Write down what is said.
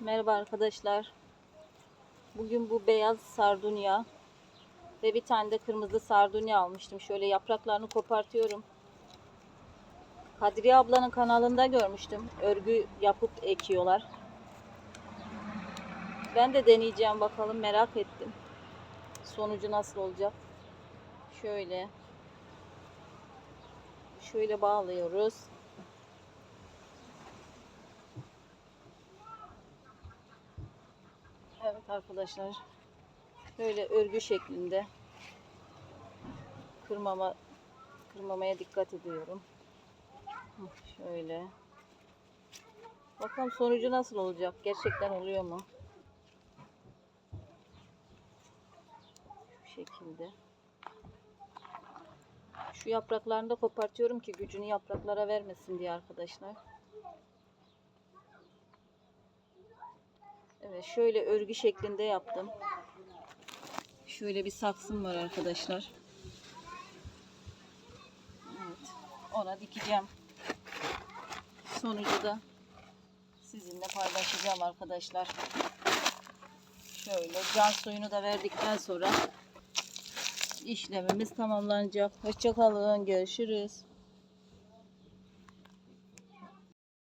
Merhaba arkadaşlar. Bugün bu beyaz sardunya ve bir tane de kırmızı sardunya almıştım. Şöyle yapraklarını kopartıyorum. Kadriye ablanın kanalında görmüştüm. Örgü yapıp ekiyorlar. Ben de deneyeceğim bakalım merak ettim. Sonucu nasıl olacak? Şöyle. Şöyle bağlıyoruz. Evet arkadaşlar. Böyle örgü şeklinde kırmama kırmamaya dikkat ediyorum. Şöyle. Bakalım sonucu nasıl olacak? Gerçekten oluyor mu? Şu şekilde. Şu yapraklarını da kopartıyorum ki gücünü yapraklara vermesin diye arkadaşlar. Evet şöyle örgü şeklinde yaptım. Şöyle bir saksım var arkadaşlar. Evet. Ona dikeceğim. Sonucu da sizinle paylaşacağım arkadaşlar. Şöyle can suyunu da verdikten sonra işlemimiz tamamlanacak. Hoşçakalın. Görüşürüz.